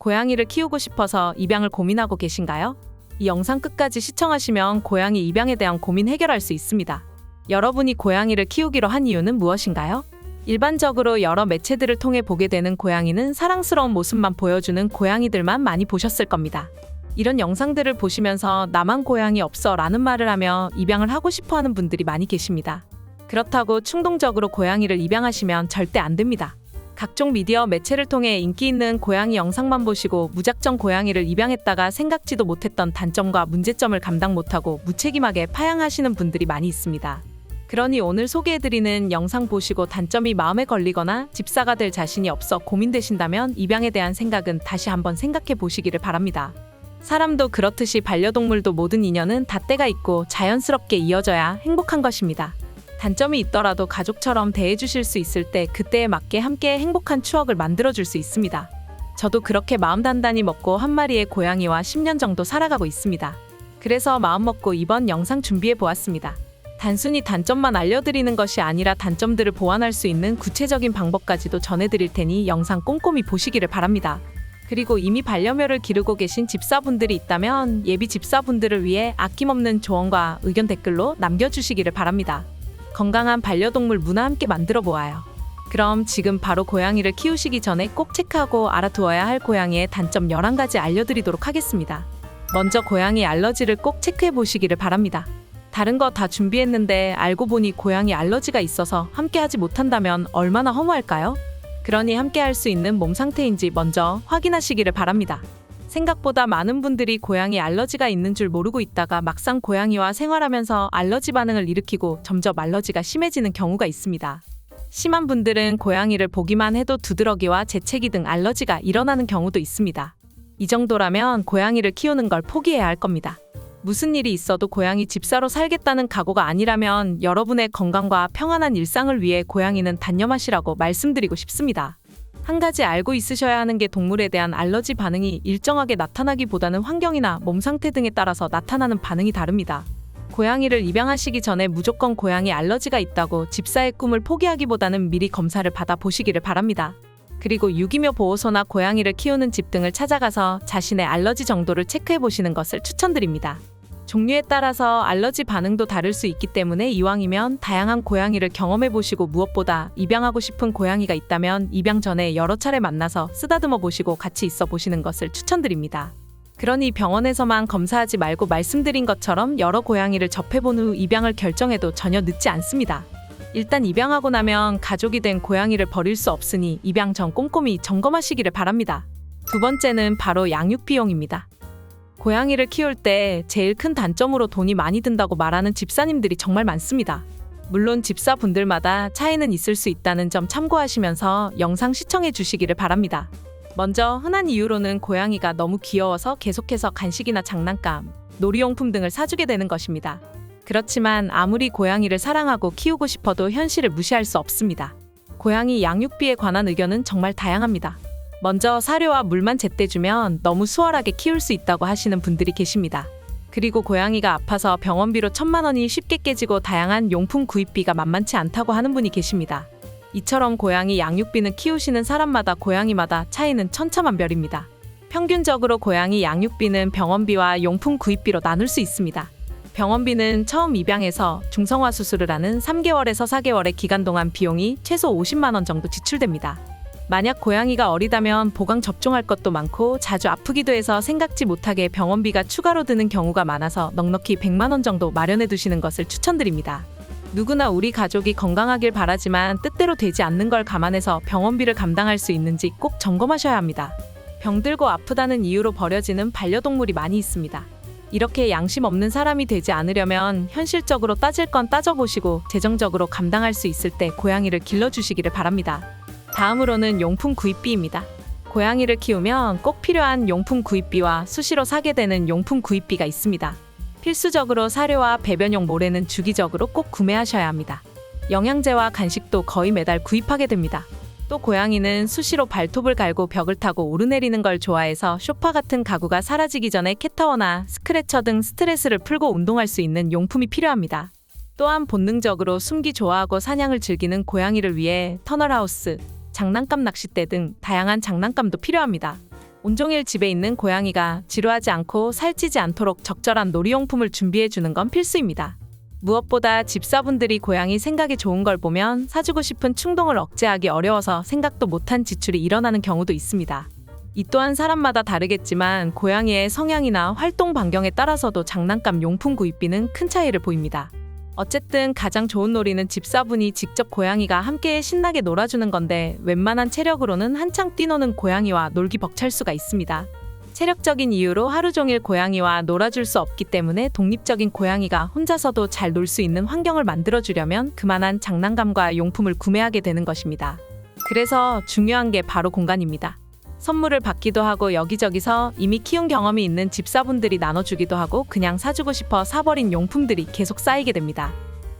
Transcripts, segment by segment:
고양이를 키우고 싶어서 입양을 고민하고 계신가요? 이 영상 끝까지 시청하시면 고양이 입양에 대한 고민 해결할 수 있습니다. 여러분이 고양이를 키우기로 한 이유는 무엇인가요? 일반적으로 여러 매체들을 통해 보게 되는 고양이는 사랑스러운 모습만 보여주는 고양이들만 많이 보셨을 겁니다. 이런 영상들을 보시면서 나만 고양이 없어 라는 말을 하며 입양을 하고 싶어 하는 분들이 많이 계십니다. 그렇다고 충동적으로 고양이를 입양하시면 절대 안 됩니다. 각종 미디어 매체를 통해 인기 있는 고양이 영상만 보시고 무작정 고양이를 입양했다가 생각지도 못했던 단점과 문제점을 감당 못하고 무책임하게 파양하시는 분들이 많이 있습니다. 그러니 오늘 소개해드리는 영상 보시고 단점이 마음에 걸리거나 집사가 될 자신이 없어 고민되신다면 입양에 대한 생각은 다시 한번 생각해 보시기를 바랍니다. 사람도 그렇듯이 반려동물도 모든 인연은 다 때가 있고 자연스럽게 이어져야 행복한 것입니다. 단점이 있더라도 가족처럼 대해주실 수 있을 때 그때에 맞게 함께 행복한 추억을 만들어줄 수 있습니다. 저도 그렇게 마음 단단히 먹고 한 마리의 고양이와 10년 정도 살아가고 있습니다. 그래서 마음 먹고 이번 영상 준비해 보았습니다. 단순히 단점만 알려드리는 것이 아니라 단점들을 보완할 수 있는 구체적인 방법까지도 전해드릴 테니 영상 꼼꼼히 보시기를 바랍니다. 그리고 이미 반려묘를 기르고 계신 집사분들이 있다면 예비 집사분들을 위해 아낌없는 조언과 의견 댓글로 남겨주시기를 바랍니다. 건강한 반려동물 문화 함께 만들어 보아요. 그럼 지금 바로 고양이를 키우시기 전에 꼭 체크하고 알아두어야 할 고양이의 단점 11가지 알려드리도록 하겠습니다. 먼저 고양이 알러지를 꼭 체크해 보시기를 바랍니다. 다른 거 다 준비했는데 알고 보니 고양이 알러지가 있어서 함께 하지 못한다면 얼마나 허무할까요? 그러니 함께 할 수 있는 몸 상태인지 먼저 확인하시기를 바랍니다. 생각보다 많은 분들이 고양이 알러지가 있는 줄 모르고 있다가 막상 고양이와 생활하면서 알러지 반응을 일으키고 점점 알러지가 심해지는 경우가 있습니다. 심한 분들은 고양이를 보기만 해도 두드러기와 재채기 등 알러지가 일어나는 경우도 있습니다. 이 정도라면 고양이를 키우는 걸 포기해야 할 겁니다. 무슨 일이 있어도 고양이 집사로 살겠다는 각오가 아니라면 여러분의 건강과 평안한 일상을 위해 고양이는 단념하시라고 말씀드리고 싶습니다. 한 가지 알고 있으셔야 하는 게 동물에 대한 알러지 반응이 일정하게 나타나기보다는 환경이나 몸 상태 등에 따라서 나타나는 반응이 다릅니다. 고양이를 입양하시기 전에 무조건 고양이 알러지가 있다고 집사의 꿈을 포기하기보다는 미리 검사를 받아 보시기를 바랍니다. 그리고 유기묘 보호소나 고양이를 키우는 집 등을 찾아가서 자신의 알러지 정도를 체크해 보시는 것을 추천드립니다. 종류에 따라서 알러지 반응도 다를 수 있기 때문에 이왕이면 다양한 고양이를 경험해 보시고 무엇보다 입양하고 싶은 고양이가 있다면 입양 전에 여러 차례 만나서 쓰다듬어 보시고 같이 있어 보시는 것을 추천드립니다. 그러니 병원에서만 검사하지 말고 말씀드린 것처럼 여러 고양이를 접해본 후 입양을 결정해도 전혀 늦지 않습니다. 일단 입양하고 나면 가족이 된 고양이를 버릴 수 없으니 입양 전 꼼꼼히 점검하시기를 바랍니다. 두 번째는 바로 양육 비용입니다. 고양이를 키울 때 제일 큰 단점으로 돈이 많이 든다고 말하는 집사님들이 정말 많습니다. 물론 집사분들마다 차이는 있을 수 있다는 점 참고하시면서 영상 시청해 주시기를 바랍니다. 먼저 흔한 이유로는 고양이가 너무 귀여워서 계속해서 간식이나 장난감, 놀이용품 등을 사주게 되는 것입니다. 그렇지만 아무리 고양이를 사랑하고 키우고 싶어도 현실을 무시할 수 없습니다. 고양이 양육비에 관한 의견은 정말 다양합니다. 먼저 사료와 물만 제때 주면 너무 수월하게 키울 수 있다고 하시는 분들이 계십니다. 그리고 고양이가 아파서 병원비로 천만 원이 쉽게 깨지고 다양한 용품 구입비가 만만치 않다고 하는 분이 계십니다. 이처럼 고양이 양육비는 키우시는 사람마다 고양이마다 차이는 천차만별입니다. 평균적으로 고양이 양육비는 병원비와 용품 구입비로 나눌 수 있습니다. 병원비는 처음 입양해서 중성화 수술을 하는 3개월에서 4개월의 기간 동안 비용이 최소 50만 원 정도 지출됩니다. 만약 고양이가 어리다면 보강 접종할 것도 많고 자주 아프기도 해서 생각지 못하게 병원비가 추가로 드는 경우가 많아서 넉넉히 100만 원 정도 마련해 두시는 것을 추천드립니다. 누구나 우리 가족이 건강하길 바라지만 뜻대로 되지 않는 걸 감안해서 병원비를 감당할 수 있는지 꼭 점검하셔야 합니다. 병들고 아프다는 이유로 버려지는 반려동물이 많이 있습니다. 이렇게 양심 없는 사람이 되지 않으려면 현실적으로 따질 건 따져보시고 재정적으로 감당할 수 있을 때 고양이를 길러주시기를 바랍니다. 다음으로는 용품 구입비입니다. 고양이를 키우면 꼭 필요한 용품 구입비와 수시로 사게 되는 용품 구입비가 있습니다. 필수적으로 사료와 배변용 모래는 주기적으로 꼭 구매하셔야 합니다. 영양제와 간식도 거의 매달 구입하게 됩니다. 또 고양이는 수시로 발톱을 갈고 벽을 타고 오르내리는 걸 좋아해서 쇼파 같은 가구가 사라지기 전에 캣타워나 스크래처 등 스트레스를 풀고 운동할 수 있는 용품이 필요합니다. 또한 본능적으로 숨기 좋아하고 사냥을 즐기는 고양이를 위해 터널하우스, 장난감 낚싯대 등 다양한 장난감도 필요합니다. 온종일 집에 있는 고양이가 지루하지 않고 살찌지 않도록 적절한 놀이용품을 준비해 주는 건 필수입니다. 무엇보다 집사분들이 고양이 생각이 좋은 걸 보면 사주고 싶은 충동을 억제하기 어려워서 생각도 못한 지출이 일어나는 경우도 있습니다. 이 또한 사람마다 다르겠지만 고양이의 성향이나 활동 반경에 따라서도 장난감 용품 구입비는 큰 차이를 보입니다. 어쨌든 가장 좋은 놀이는 집사분이 직접 고양이가 함께 신나게 놀아주는 건데 웬만한 체력으로는 한창 뛰노는 고양이와 놀기 벅찰 수가 있습니다. 체력적인 이유로 하루 종일 고양이와 놀아줄 수 없기 때문에 독립적인 고양이가 혼자서도 잘 놀 수 있는 환경을 만들어주려면 그만한 장난감과 용품을 구매하게 되는 것입니다. 그래서 중요한 게 바로 공간입니다. 선물을 받기도 하고 여기저기서 이미 키운 경험이 있는 집사분들이 나눠주기도 하고 그냥 사주고 싶어 사버린 용품들이 계속 쌓이게 됩니다.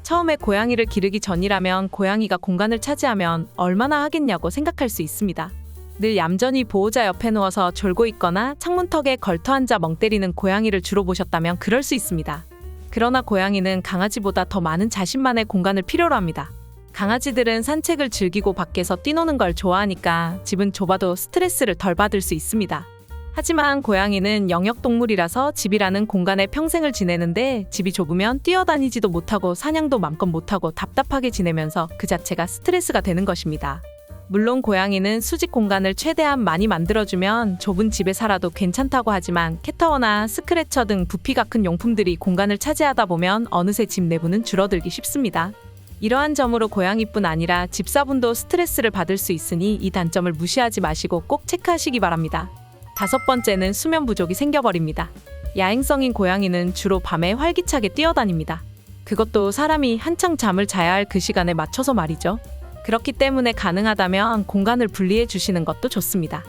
처음에 고양이를 기르기 전이라면 고양이가 공간을 차지하면 얼마나 하겠냐고 생각할 수 있습니다. 늘 얌전히 보호자 옆에 누워서 졸고 있거나 창문턱에 걸터 앉아 멍 때리는 고양이를 주로 보셨다면 그럴 수 있습니다. 그러나 고양이는 강아지보다 더 많은 자신만의 공간을 필요로 합니다. 강아지들은 산책을 즐기고 밖에서 뛰노는 걸 좋아하니까 집은 좁아도 스트레스를 덜 받을 수 있습니다. 하지만 고양이는 영역동물이라서 집이라는 공간에 평생을 지내는데 집이 좁으면 뛰어다니지도 못하고 사냥도 맘껏 못하고 답답하게 지내면서 그 자체가 스트레스가 되는 것입니다. 물론 고양이는 수직 공간을 최대한 많이 만들어주면 좁은 집에 살아도 괜찮다고 하지만 캣타워나 스크래처 등 부피가 큰 용품들이 공간을 차지하다 보면 어느새 집 내부는 줄어들기 쉽습니다. 이러한 점으로 고양이뿐 아니라 집사분도 스트레스를 받을 수 있으니 이 단점을 무시하지 마시고 꼭 체크하시기 바랍니다. 다섯 번째는 수면 부족이 생겨버립니다. 야행성인 고양이는 주로 밤에 활기차게 뛰어다닙니다. 그것도 사람이 한창 잠을 자야 할 그 시간에 맞춰서 말이죠. 그렇기 때문에 가능하다면 공간을 분리해 주시는 것도 좋습니다.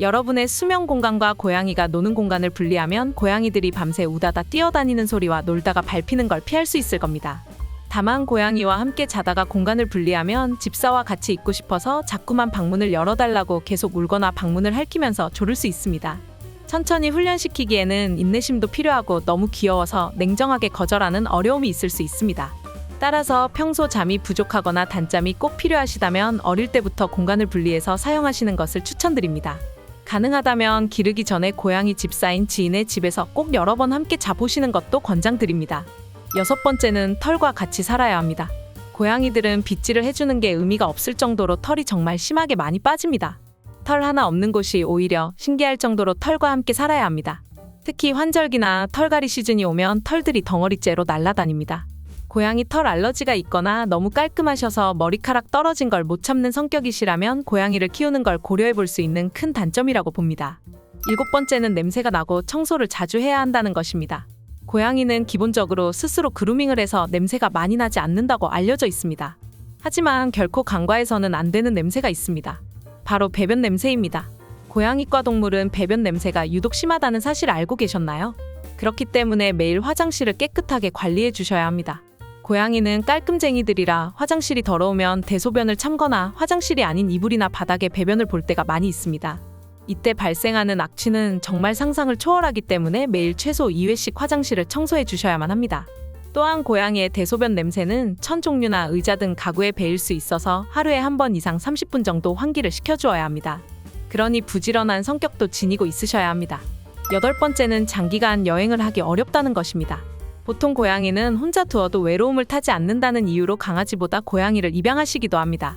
여러분의 수면 공간과 고양이가 노는 공간을 분리하면 고양이들이 밤새 우다다 뛰어다니는 소리와 놀다가 밟히는 걸 피할 수 있을 겁니다. 다만 고양이와 함께 자다가 공간을 분리하면 집사와 같이 있고 싶어서 자꾸만 방문을 열어달라고 계속 울거나 방문을 핥히면서 조를 수 있습니다. 천천히 훈련시키기에는 인내심도 필요하고 너무 귀여워서 냉정하게 거절하는 어려움이 있을 수 있습니다. 따라서 평소 잠이 부족하거나 단잠이 꼭 필요하시다면 어릴 때부터 공간을 분리해서 사용하시는 것을 추천드립니다. 가능하다면 기르기 전에 고양이 집사인 지인의 집에서 꼭 여러 번 함께 자보시는 것도 권장드립니다. 여섯 번째는 털과 같이 살아야 합니다. 고양이들은 빗질을 해주는 게 의미가 없을 정도로 털이 정말 심하게 많이 빠집니다. 털 하나 없는 곳이 오히려 신기할 정도로 털과 함께 살아야 합니다. 특히 환절기나 털갈이 시즌이 오면 털들이 덩어리째로 날아다닙니다. 고양이 털 알러지가 있거나 너무 깔끔하셔서 머리카락 떨어진 걸 못 참는 성격이시라면 고양이를 키우는 걸 고려해 볼 수 있는 큰 단점이라고 봅니다. 일곱 번째는 냄새가 나고 청소를 자주 해야 한다는 것입니다. 고양이는 기본적으로 스스로 그루밍을 해서 냄새가 많이 나지 않는다고 알려져 있습니다. 하지만 결코 간과해서는 안 되는 냄새가 있습니다. 바로 배변 냄새입니다. 고양이과 동물은 배변 냄새가 유독 심하다는 사실 알고 계셨나요? 그렇기 때문에 매일 화장실을 깨끗하게 관리해 주셔야 합니다. 고양이는 깔끔쟁이들이라 화장실이 더러우면 대소변을 참거나 화장실이 아닌 이불이나 바닥에 배변을 볼 때가 많이 있습니다. 이때 발생하는 악취는 정말 상상을 초월하기 때문에 매일 최소 2회씩 화장실을 청소해 주셔야만 합니다. 또한 고양이의 대소변 냄새는 천 종류나 의자 등 가구에 배일 수 있어서 하루에 한 번 이상 30분 정도 환기를 시켜주어야 합니다. 그러니 부지런한 성격도 지니고 있으셔야 합니다. 여덟 번째는 장기간 여행을 하기 어렵다는 것입니다. 보통 고양이는 혼자 두어도 외로움을 타지 않는다는 이유로 강아지보다 고양이를 입양하시기도 합니다.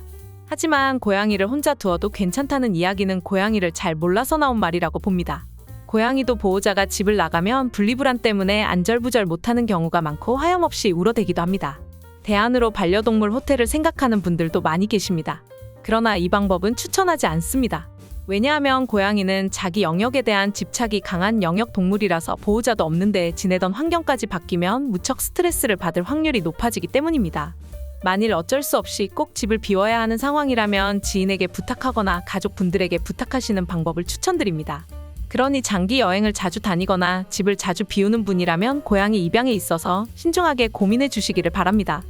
하지만 고양이를 혼자 두어도 괜찮다는 이야기는 고양이를 잘 몰라서 나온 말이라고 봅니다. 고양이도 보호자가 집을 나가면 분리불안 때문에 안절부절 못하는 경우가 많고 하염없이 울어대기도 합니다. 대안으로 반려동물 호텔을 생각하는 분들도 많이 계십니다. 그러나 이 방법은 추천하지 않습니다. 왜냐하면 고양이는 자기 영역에 대한 집착이 강한 영역 동물이라서 보호자도 없는데 지내던 환경까지 바뀌면 무척 스트레스를 받을 확률이 높아지기 때문입니다. 만일 어쩔 수 없이 꼭 집을 비워야 하는 상황이라면 지인에게 부탁하거나 가족분들에게 부탁하시는 방법을 추천드립니다. 그러니 장기 여행을 자주 다니거나 집을 자주 비우는 분이라면 고양이 입양에 있어서 신중하게 고민해 주시기를 바랍니다.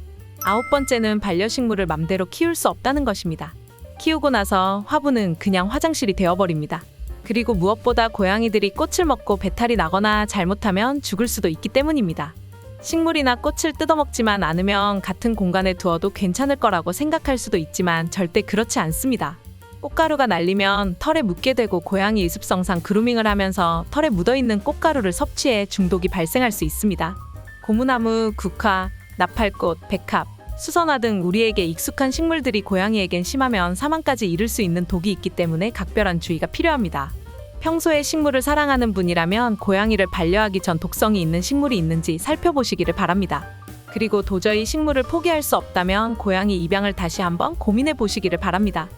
아홉 번째는 반려식물을 맘대로 키울 수 없다는 것입니다. 키우고 나서 화분은 그냥 화장실이 되어버립니다. 그리고 무엇보다 고양이들이 꽃을 먹고 배탈이 나거나 잘못하면 죽을 수도 있기 때문입니다. 식물이나 꽃을 뜯어먹지만 않으면 같은 공간에 두어도 괜찮을 거라고 생각할 수도 있지만 절대 그렇지 않습니다. 꽃가루가 날리면 털에 묻게 되고 고양이 의습성상 그루밍을 하면서 털에 묻어있는 꽃가루를 섭취해 중독이 발생할 수 있습니다. 고무나무, 국화, 나팔꽃, 백합, 수선화 등 우리에게 익숙한 식물들이 고양이에겐 심하면 사망까지 이를 수 있는 독이 있기 때문에 각별한 주의가 필요합니다. 평소에 식물을 사랑하는 분이라면 고양이를 반려하기 전 독성이 있는 식물이 있는지 살펴보시기를 바랍니다. 그리고 도저히 식물을 포기할 수 없다면 고양이 입양을 다시 한번 고민해 보시기를 바랍니다.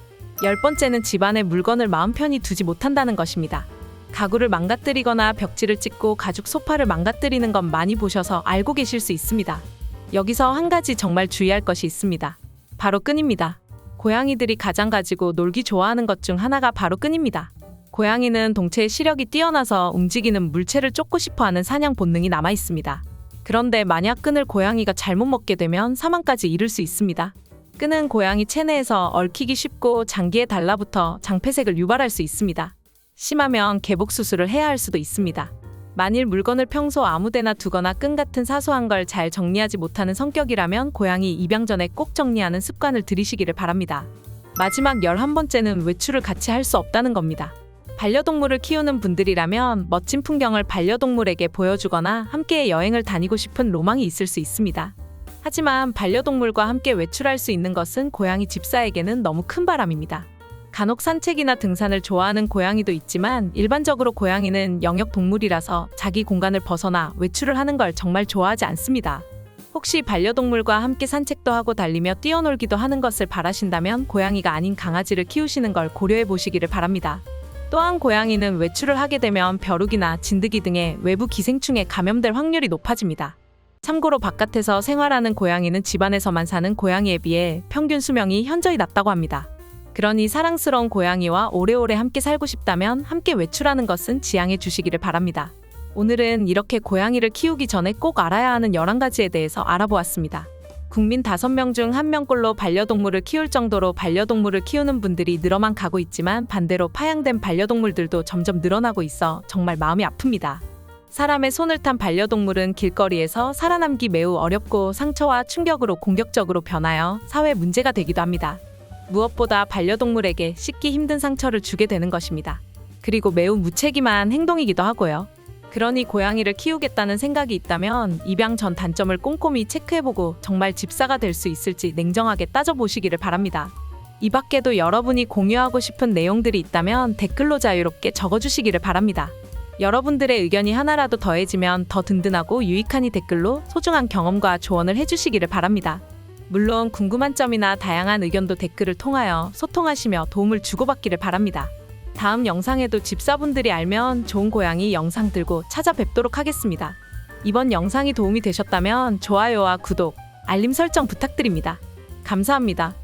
열 번째는 집안에 물건을 마음 편히 두지 못한다는 것입니다. 가구를 망가뜨리거나 벽지를 찍고 가죽 소파를 망가뜨리는 건 많이 보셔서 알고 계실 수 있습니다. 여기서 한 가지 정말 주의할 것이 있습니다. 바로 끈입니다. 고양이들이 가장 가지고 놀기 좋아하는 것 중 하나가 바로 끈입니다. 고양이는 동체의 시력이 뛰어나서 움직이는 물체를 쫓고 싶어 하는 사냥 본능이 남아 있습니다. 그런데 만약 끈을 고양이가 잘못 먹게 되면 사망까지 이를 수 있습니다. 끈은 고양이 체내에서 얽히기 쉽고 장기에 달라붙어 장폐색을 유발할 수 있습니다. 심하면 개복 수술을 해야 할 수도 있습니다. 만일 물건을 평소 아무데나 두거나 끈 같은 사소한 걸 잘 정리하지 못하는 성격이라면 고양이 입양 전에 꼭 정리하는 습관을 들이시기를 바랍니다. 마지막 11번째는 외출을 같이 할 수 없다는 겁니다. 반려동물을 키우는 분들이라면 멋진 풍경을 반려동물에게 보여주거나 함께 여행을 다니고 싶은 로망이 있을 수 있습니다. 하지만 반려동물과 함께 외출할 수 있는 것은 고양이 집사에게는 너무 큰 바람입니다. 간혹 산책이나 등산을 좋아하는 고양이도 있지만 일반적으로 고양이는 영역 동물이라서 자기 공간을 벗어나 외출을 하는 걸 정말 좋아하지 않습니다. 혹시 반려동물과 함께 산책도 하고 달리며 뛰어놀기도 하는 것을 바라신다면 고양이가 아닌 강아지를 키우시는 걸 고려해 보시기를 바랍니다. 또한 고양이는 외출을 하게 되면 벼룩이나 진드기 등의 외부 기생충에 감염될 확률이 높아집니다. 참고로 바깥에서 생활하는 고양이는 집안에서만 사는 고양이에 비해 평균 수명이 현저히 낮다고 합니다. 그러니 사랑스러운 고양이와 오래오래 함께 살고 싶다면 함께 외출하는 것은 지양해 주시기를 바랍니다. 오늘은 이렇게 고양이를 키우기 전에 꼭 알아야 하는 11가지에 대해서 알아보았습니다. 국민 5명 중 1명꼴로 반려동물을 키울 정도로 반려동물을 키우는 분들이 늘어만 가고 있지만 반대로 파양된 반려동물들도 점점 늘어나고 있어 정말 마음이 아픕니다. 사람의 손을 탄 반려동물은 길거리에서 살아남기 매우 어렵고 상처와 충격으로 공격적으로 변하여 사회 문제가 되기도 합니다. 무엇보다 반려동물에게 씻기 힘든 상처를 주게 되는 것입니다. 그리고 매우 무책임한 행동이기도 하고요. 그러니 고양이를 키우겠다는 생각이 있다면 입양 전 단점을 꼼꼼히 체크해보고 정말 집사가 될 수 있을지 냉정하게 따져보시기를 바랍니다. 이 밖에도 여러분이 공유하고 싶은 내용들이 있다면 댓글로 자유롭게 적어주시기를 바랍니다. 여러분들의 의견이 하나라도 더해지면 더 든든하고 유익한 이 댓글로 소중한 경험과 조언을 해주시기를 바랍니다. 물론 궁금한 점이나 다양한 의견도 댓글을 통하여 소통하시며 도움을 주고받기를 바랍니다. 다음 영상에도 집사분들이 알면 좋은 고양이 영상 들고 찾아뵙도록 하겠습니다. 이번 영상이 도움이 되셨다면 좋아요와 구독, 알림 설정 부탁드립니다. 감사합니다.